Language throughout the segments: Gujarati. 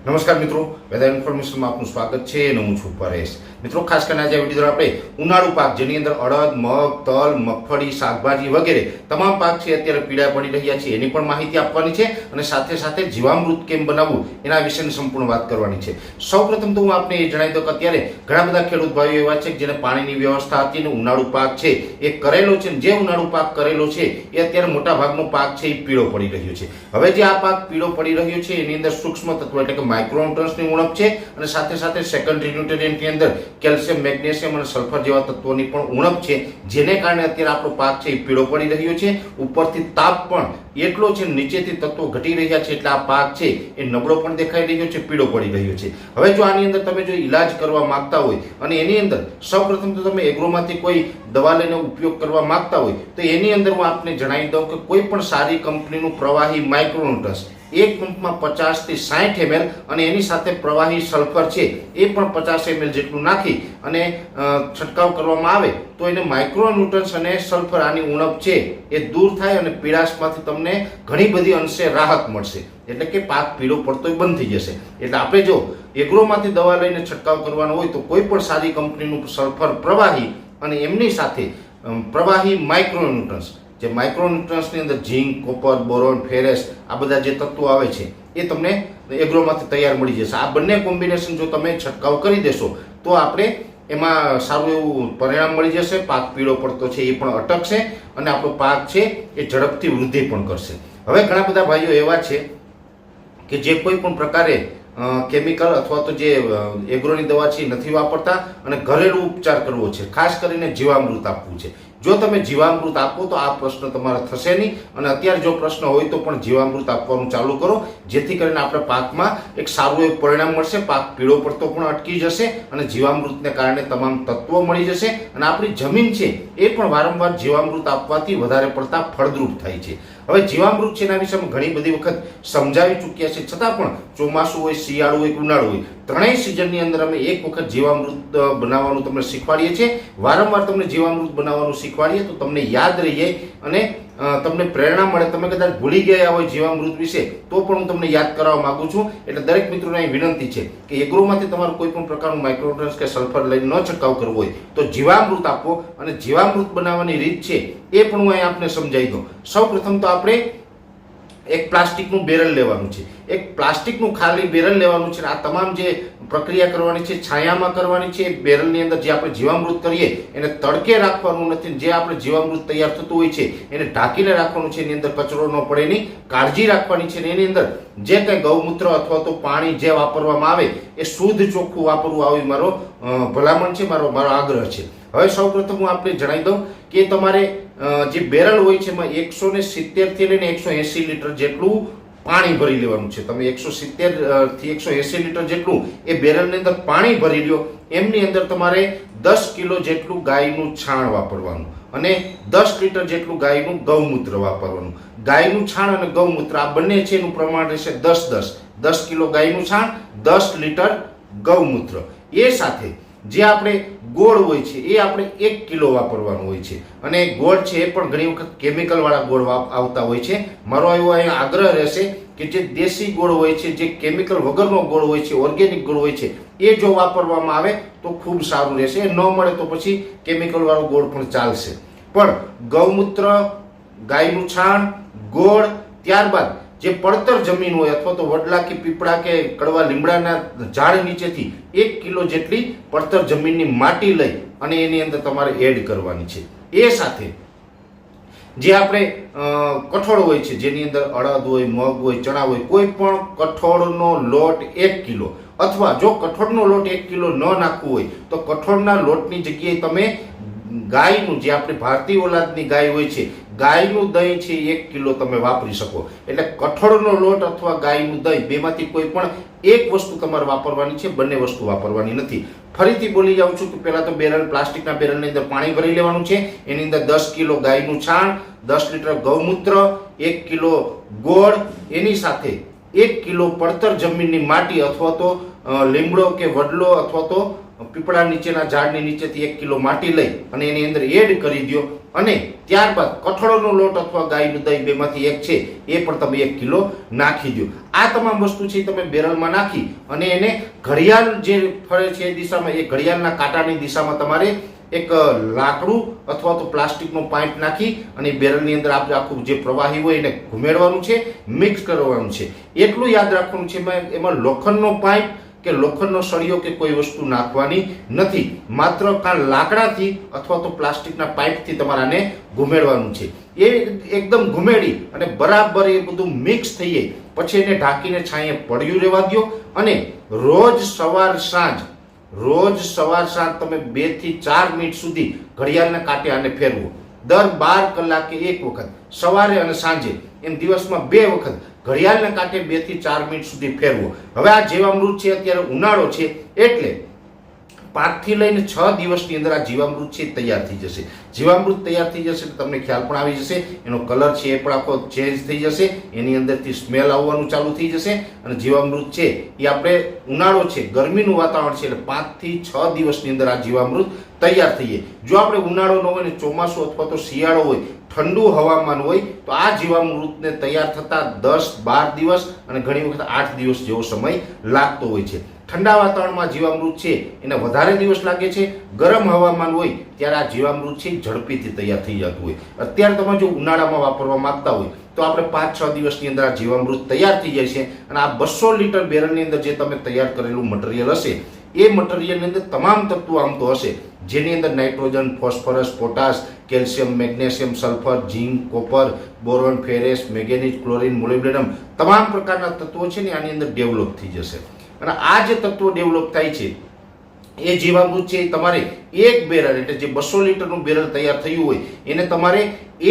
નમસ્કાર મિત્રો વેધર ઇન્ફોર્મેશનમાં આપનું સ્વાગત છે અને હું છું પરેશ. મિત્રો, ખાસ કરીને આજે વીડિયો આપણે ઉનાળુ પાક, જેની અંદર અડદ, મગ, તલ, મગફળી, શાકભાજી વગેરે તમામ પાક છે અત્યારે પીડા પડી રહ્યા છે. એની પણ માહિતી આપવાની છે અને સાથે સાથે જીવામૃત કેમ બનાવવું એના વિશેની સંપૂર્ણ વાત કરવાની છે. સૌપ્રથમ તો હું આપને એ જણાવી દઉં કે અત્યારે ઘણા બધા ખેડૂત ભાઈઓ એવા છે જેને પાણીની વ્યવસ્થા હતી અને ઉનાળુ પાક છે એ કરેલો છે જે ઉનાળુ પાક કરેલો છે એ અત્યારે મોટા ભાગનો પાક છે એ પીળો પડી રહ્યો છે. હવે જે આ પાક પીળો પડી રહ્યો છે એની અંદર સૂક્ષ્મ તત્વ એટલે કે માઇક્રોન્યુટ્રન્સની ઉણપ છે અને સાથે સાથે સેકન્ડરી ન્યુટ્રિયન્ટની અંદર કેલ્શિયમ મેગ્નેશિયમ અને સલ્ફર જેવા તત્વોની પણ ઉણપ છે. જેને કારણે અત્યારે આપણો પાક છે એ પીળો પડી રહ્યો છે. ઉપરથી તાપ પણ એટલો છે નીચેથી તત્વો ઘટી રહ્યા છે એટલે આ પાક છે એ નબળો પણ દેખાઈ રહ્યો છે, પીળો પડી રહ્યો છે. હવે જો આની અંદર તમે જો ઈલાજ કરવા માંગતા હોય અને એની અંદર સૌપ્રથમ તો તમે એગ્રોમાંથી કોઈ દવા લઈને ઉપયોગ કરવા માંગતા હોય તો એની અંદર હું આપને જણાવી દઉં કે કોઈ પણ સારી કંપનીનું પ્રવાહી માઇક્રોન્યુટ્રન્સ એક પંપમાં પચાસથી સાઠ એમએલ અને એની સાથે પ્રવાહી સલ્ફર છે, એ પણ પચાસ એમએલ જેટલું નાખી અને છંટકાવ કરવામાં આવે તો એને માઇક્રોન્યુટ્રન્સ અને સલ્ફર આની ઉણપ છે એ દૂર થાય અને પીળાશમાંથી તમને ઘણી બધી અંશે રાહત મળશે. એટલે કે પાક પીળો પડતો બંધ થઈ જશે. એટલે આપણે જો એગ્રોમાંથી દવા લઈને છંટકાવ કરવાનો હોય તો કોઈ પણ સારી કંપનીનું સલ્ફર પ્રવાહી અને એમની સાથે પ્રવાહી માઇક્રોન્યુટ્રન્સ જે માઇક્રોન્યુટ્રન્સની અંદર ઝીંક, કોપર, બોરોન, ફેરેસ આ બધા જે તત્વો આવે છે, એ તમને એગ્રોમાંથી તૈયાર મળી જશે. આ બંને કોમ્બિનેશન જો તમે છંટકાવ કરી દેશો, તો આપણે એમાં સારું એવું પરિણામ મળી જશે. પાક પીળો પડતો છે એ પણ અટકશે અને આપણો પાક છે એ ઝડપથી વૃદ્ધિ પણ કરશે. હવે ઘણા બધા ભાઈઓ એવા છે કે જે કોઈ પણ પ્રકારે કેમિકલ અથવા તો જે એગ્રોની દવા છે નથી વાપરતા અને ઘરેલું ઉપચાર કરવો છે, ખાસ કરીને જીવામૃત આપવું છે. જો તમે જીવામૃત આપો તો આ પ્રશ્ન તમારા થશે નહીં. અને અત્યારે જો પ્રશ્ન હોય તો પણ જીવામૃત આપવાનું ચાલુ કરો. જેથી કરીને આપણે પાકમાં એક સારું એવું પરિણામ મળશે. પાક પીળો પડતો પણ અટકી જશે અને જીવામૃતને કારણે તમામ તત્વો મળી જશે. અને આપણી જમીન છે એ પણ વારંવાર જીવામૃત આપવાથી વધારે પડતા ફળદ્રુપ થાય છે. હવે જીવામૃત છે એના વિશે અમે ઘણી બધી વખત સમજાવી ચૂક્યા છે. છતાં પણ ચોમાસું હોય, શિયાળુ હોય, ઉનાળુ હોય ત્રણેય સિઝનની અંદર અમે એક વખત જીવામૃત બનાવવાનું તમને શીખવાડીએ છીએ. વારંવાર તમને જીવામૃત બનાવવાનું શીખવાડીએ તો તમને યાદ રહીએ અને તમને પ્રેરણા મળે. તમે કદાચ ભૂલી ગયા હોય જીવામૃત વિશે, તો પણ હું તમને યાદ કરાવવા માગું છું. એટલે દરેક મિત્રોને અહીં વિનંતી છે કે એગ્રોમાંથી તમારે કોઈ પણ પ્રકારનું માઇક્રોટ્રન્સ કે સલ્ફર લઈને ન છંટકાવ કરવો હોય, તો જીવામૃત આપો. અને જીવામૃત બનાવવાની રીત છે એ પણ હું અહીં આપને સમજાવી દઉં. સૌ પ્રથમ તો આપણે એક પ્લાસ્ટિકનું બેરલ લેવાનું છે. એક પ્લાસ્ટિકનું ખાલી બેરલ લેવાનું છે આ તમામ જે પ્રક્રિયા કરવાની છે, છાયામાં કરવાની છે બેરલની અંદર જે આપણે જીવામૃત કરીએ, એને તડકે રાખવાનું નથી જે આપણે જીવામૃત તૈયાર થતું હોય છે, એને ઢાંકીને રાખવાનું છે, એની અંદર કચરો ન પડે, એની કાળજી રાખવાની છે ને એની અંદર જે કંઈ ગૌમૂત્ર અથવા તો પાણી જે વાપરવામાં આવે, એ શુદ્ધ ચોખ્ખું વાપરવું આવી મારો ભલામણ છે, મારો મારો આગ્રહ છે. હવે સૌપ્રથમ હું આપને જણાવી દઉં કે તમારે જે બેરલ હોય છે એમાં એકસો ને સિત્તેરથી લઈને એકસો એંસી લીટર જેટલું પાણી ભરી લેવાનું છે. તમે એકસો સિત્તેરથી એકસો એંસી લીટર જેટલું એ બેરલની અંદર પાણી ભરી લ્યો. એમની અંદર તમારે દસ કિલો જેટલું ગાયનું છાણ વાપરવાનું અને દસ લીટર જેટલું ગાયનું ગૌમૂત્ર વાપરવાનું. ગાયનું છાણ અને ગૌમૂત્ર આ બંને છે એનું પ્રમાણ રહેશે દસ દસ. દસ કિલો ગાયનું છાણ, દસ લીટર ગૌમૂત્ર. એ સાથે જે આપણે ગોળ હોય છે, એ આપણે એક કિલો વાપરવાનું હોય છે. અને ગોળ છે એ પણ ઘણી વખત કેમિકલવાળા ગોળ આવતા હોય છે. મારો એવો અહીંયા આગ્રહ રહેશે કે જે દેશી ગોળ હોય છે, જે કેમિકલ વગરનો ગોળ હોય છે ઓર્ગેનિક ગોળ હોય છે, એ જો વાપરવામાં આવે તો ખૂબ સારું રહેશે. ન મળે તો પછી કેમિકલવાળો ગોળ પણ ચાલશે. પણ ગૌમૂત્ર, ગાયનું છાણ, ગોળ, ત્યારબાદ જે પડતર જમીન હોય અથવા તો વડલા કે પીપળા કે કડવા લીમડાના ઝાડ નીચેથી એક કિલો જેટલી પડતર જમીનની માટી લઈ અને એની અંદર તમારે એડ કરવાની છે. એ સાથે જે આપણે કઠોળ હોય છે, જેની અંદર અડદ હોય, મગ હોય, ચણા હોય, કોઈ પણ કઠોળનો લોટ એક કિલો અથવા જો કઠોળનો લોટ એક કિલો ન નાખવું હોય, તો કઠોળના લોટની જગ્યાએ તમે ગાયનું, જે આપણે ભારતીય ઓલાદની ગાય હોય છે ગાયનું દહીં છે એક કિલો તમે વાપરી શકો. એટલે કઠોળનો લોટ અથવા ગાયનું દહીં બેમાંથી કોઈ પણ એક વસ્તુ તમારે વાપરવાની છે, બંને વસ્તુ વાપરવાની નથી. ફરીથી બોલી જાઉં છું કે પહેલાં તો બેરલ, પ્લાસ્ટિકના બેરલની અંદર પાણી ભરી લેવાનું છે. એની અંદર દસ કિલો ગાયનું છાણ, દસ લીટર ગૌમૂત્ર, એક કિલો ગોળ, એની સાથે એક કિલો પડતર જમીનની માટી અથવા તો લીમડો કે વડલો અથવા તો પીપળા નીચેના ઝાડની નીચેથી એક કિલો માટી લઈ અને એની અંદર એડ કરી દો અને ત્યારબાદ કઠોળનો લોટ અથવા ગાયનું દહીં બેમાંથી એક છે, એ પણ તમે એક કિલો નાખી દો આ તમામ વસ્તુ છે તમે બેરલમાં નાખી અને એને ઘડિયાળ જે ફરે છે એ દિશામાં, એ ઘડિયાળના કાંટાની દિશામાં તમારે એક લાકડું અથવા તો પ્લાસ્ટિકનો પાઇપ નાખી અને બેરલની અંદર આપણે આખું જે પ્રવાહી હોય એને ઘુમેડવાનું છે, મિક્સ કરવાનું છે. એટલું યાદ રાખવાનું છે એમાં લોખંડનો પાઇપ કે લોખંડનો સળિયો કે કોઈ વસ્તુ નાખવાની નથી. માત્ર કાં લાકડાથી અથવા તો પ્લાસ્ટિકના પાઇપથી તમારાને ઘુમેડવાનું છે. એ એકદમ ઘુમેડી અને બરાબર એ બધું મિક્સ થઈ જાય પછી એને ઢાંકીને છાંયે પડ્યું રહેવા દો અને રોજ સવાર સાંજ, રોજ સવાર સાંજ તમે બેથી ચાર મિનિટ સુધી ઘડિયાળના કાંટે આને ફેરવો. દર બાર કલાકે એક વખત, સવારે અને સાંજે. એમ દિવસમાં બે વખત. ઘડિયાળના કાંટે બેથી ચાર મિનિટ સુધી ફેરવો. હવે આ જીવામૃત છે, અત્યારે ઉનાળો છે, એટલે પાંચથી લઈને છ દિવસની અંદર આ જીવામૃત છે તૈયાર થઈ જશે. જીવામૃત તૈયાર થઈ જશે એટલે તમને ખ્યાલ પણ આવી જશે. એનો કલર છે એ પણ આખો ચેન્જ થઈ જશે. એની અંદરથી સ્મેલ આવવાનું ચાલુ થઈ જશે. અને જીવામૃત છે એ આપણે ઉનાળો છે, ગરમીનું વાતાવરણ છે, એટલે પાંચથી છ દિવસની અંદર આ જીવામૃત તૈયાર થઈએ જો આપણે ઉનાળો ન હોય ને ચોમાસું અથવા તો શિયાળો હોય ઠંડુ હવામાન હોય તો આ જીવામૃતને તૈયાર થતાં દસ, બાર દિવસ અને ઘણી વખત આઠ દિવસ જેવો સમય લાગતો હોય છે. ઠંડા વાતાવરણમાં જીવામૃત છે, એને વધારે દિવસ લાગે છે. ગરમ હવામાન હોય, ત્યારે આ જીવામૃત છે ઝડપીથી તૈયાર થઈ જતું હોય. અત્યારે તમે જો ઉનાળામાં વાપરવા માંગતા હોય, તો આપણે પાંચ, છ દિવસની અંદર આ જીવામૃત તૈયાર થઈ જાય છે અને આ બસો લીટર બેરલની અંદર જે તમે તૈયાર કરેલું મટીરિયલ હશે, એ મટીરિયલની અંદર તમામ તત્વો આમ તો હશે. જેની અંદર nitrogen, phosphorus, potash calcium, magnesium, sulphur, zinc, copper, boron, ferrous manganese chlorine, molybdenum તમામ પ્રકારના તત્વો છે ને આની અંદર ડેવલપ થઈ જશે. અને આ જે તત્વો ડેવલપ થાય છે, એ જીવામૃત છે તમારે એક બેરલ એટલે જે બસો લીટરનું બેરલ તૈયાર થયું હોય, એને તમારે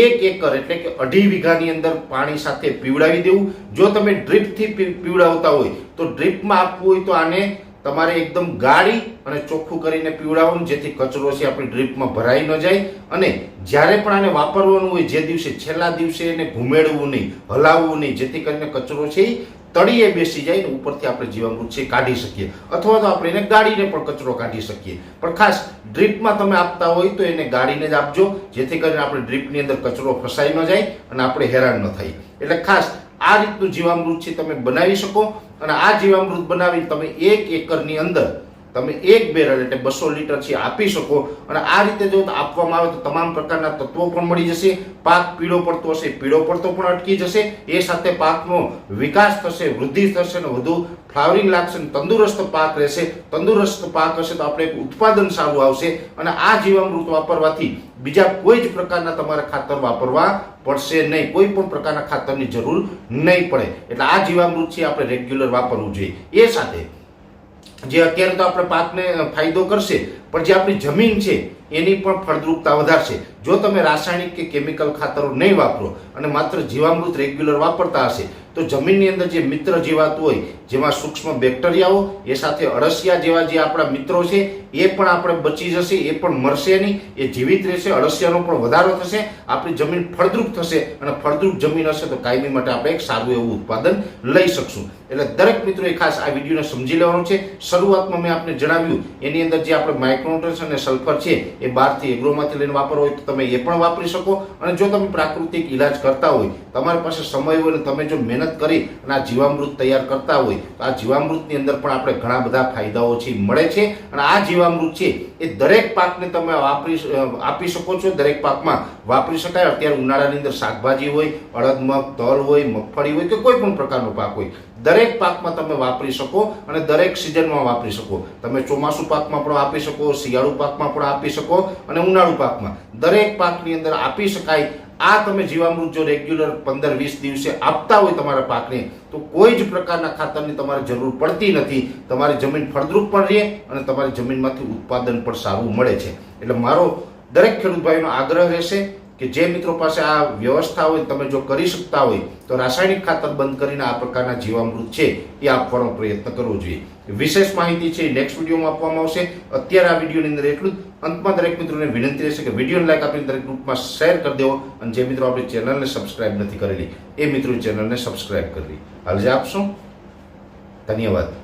એક એકર એટલે કે અઢી વીઘાની અંદર પાણી સાથે પીવડાવી દેવું. જો તમે ડ્રીપથી પીવડાવતા હોય, તો ડ્રીપમાં આપવું હોય તો આને તમારે એકદમ ગાળી અને ચોખ્ખું કરીને પીવડાવવાનું, જેથી કચરો છે આપણી ડ્રીપમાં ભરાઈ ન જાય. અને જ્યારે પણ આને વાપરવાનું હોય, જે દિવસે, છેલ્લા દિવસે એને ઘુમેડવું નહીં, હલાવવું નહીં, જેથી કરીને કચરો છે એ તળીએ બેસી જાય ને ઉપરથી આપણે જીવામૃત છે કાઢી શકીએ. અથવા તો આપણે એને ગાળીને પણ કચરો કાઢી શકીએ. પણ ખાસ ડ્રીપમાં તમે આપતા હોય તો એને ગાળીને જ આપજો, જેથી કરીને આપણે ડ્રીપની અંદર કચરો ફસાઈ ન જાય અને આપણે હેરાન ન થાય એટલે ખાસ આ રીતનું જીવામૃત છે તમે બનાવી શકો. અને આ જીવામૃત બનાવી તમે એક એકરની અંદર તમે એક બેરલ એટલે બસો લીટર છે આપી શકો. અને આ રીતે જો આપવામાં આવે તો તમામ પ્રકારના તત્વો પણ મળી જશે. પાક પીળો પડતો હશે, પીળો પડતો પણ અટકી જશે. એ સાથે પાકનો વિકાસ થશે, વૃદ્ધિ થશે અને વધુ ફ્લાવરિંગ લાગશે તંદુરસ્ત પાક રહેશે. તંદુરસ્ત પાક હશે તો આપણે ઉત્પાદન સારું આવશે. અને આ જીવામૃત વાપરવાથી બીજા કોઈ જ પ્રકારના તમારે ખાતર વાપરવા પડશે નહીં. કોઈ પણ પ્રકારના ખાતરની જરૂર નહીં પડે. એટલે આ જીવામૃત છે આપણે રેગ્યુલર વાપરવું જોઈએ. એ સાથે જે અત્યારે તો આપણે પાકને ફાયદો કરશે, પણ જે આપણી જમીન છે, એની પણ ફળદ્રુપતા વધારશે. જો તમે રાસાયણિક કે કેમિકલ ખાતરો નહીં વાપરો અને માત્ર જીવામૃત રેગ્યુલર વાપરતા હશે, તો જમીનની અંદર જે મિત્ર જીવાત હોય જેમાં સૂક્ષ્મ બેક્ટેરિયાઓ, એ સાથે અળસિયા જેવા જે આપણા મિત્રો છે, એ પણ આપણે બચી જશે, એ પણ મરશે નહીં. એ જીવિત રહેશે, અળસિયાનો પણ વધારો થશે, આપણી જમીન ફળદ્રુપ થશે અને ફળદ્રુપ જમીન હશે તો કાયમી માટે આપણે એક સારું એવું ઉત્પાદન લઈ શકશું. એટલે દરેક મિત્રોએ ખાસ આ વિડીયોને સમજી લેવાનું છે. શરૂઆતમાં મેં આપને જણાવ્યું, એની અંદર જે આપણે માઇક્રોન્યુટ્રન્સ અને સલ્ફર છે, એ બહારથી એગ્રોમાંથી લઈને વાપરવો હોય તો તમે એ પણ વાપરી શકો. અને જો તમે પ્રાકૃતિક ઇલાજ કરતા હોય, તમારી પાસે સમય હોય અને તમે જો મહેનત કરી અને આ જીવામૃત તૈયાર કરતા હોય તો આ જીવામૃતની અંદર પણ આપણે ઘણા બધા ફાયદાઓ છે, મળે છે. અને આ જીવામૃત છે, એ દરેક પાકને તમે વાપરી આપી શકો છો. દરેક પાકમાં વાપરી શકાય. અત્યારે ઉનાળાની અંદર શાકભાજી હોય અડદ મગ તલ હોય, મગફળી હોય કે કોઈ પણ પ્રકારનો પાક હોય, દરેક પાકમાં તમે વાપરી શકો અને દરેક સિઝનમાં વાપરી શકો. તમે ચોમાસું પાકમાં પણ આપી શકો, શિયાળુ પાકમાં પણ આપી શકો અને ઉનાળુ પાકમાં. દરેક પાકની અંદર આપી શકાય આ તમે જીવામૃત જો રેગ્યુલર પંદર વીસ દિવસે આપતા હોય તમારા પાકને, તો કોઈ જ પ્રકારના ખાતરની તમારે જરૂર પડતી નથી. તમારી જમીન ફળદ્રુપ પણ રહે અને તમારી જમીનમાંથી ઉત્પાદન પણ સારું મળે છે. એટલે મારો દરેક ખેડૂત ભાઈનો આગ્રહ રહેશે કે જે મિત્રો પાસે આ વ્યવસ્થા હોય, તમે જો કરી શકતા હોય, તો રાસાયણિક ખાતર બંધ કરીને આ પ્રકારના જીવામૃત છે એ આપવાનો પ્રયત્ન કરવો જોઈએ. વિશેષ માહિતી છે નેક્સ્ટ વિડીયોમાં આપવામાં આવશે. અત્યારે આ વિડીયોની અંદર એટલું જ. અંતમાં દરેક મિત્રોને વિનંતી રહેશે કે વિડીયોને લાઈક આપીને દરેક ગ્રુપમાં શેર કરી દેવો અને જે મિત્રો આપણી ચેનલને સબસ્ક્રાઇબ નથી કરેલી, એ મિત્રો ચેનલને સબસ્ક્રાઇબ કરવી હાલ આપશો. ધન્યવાદ.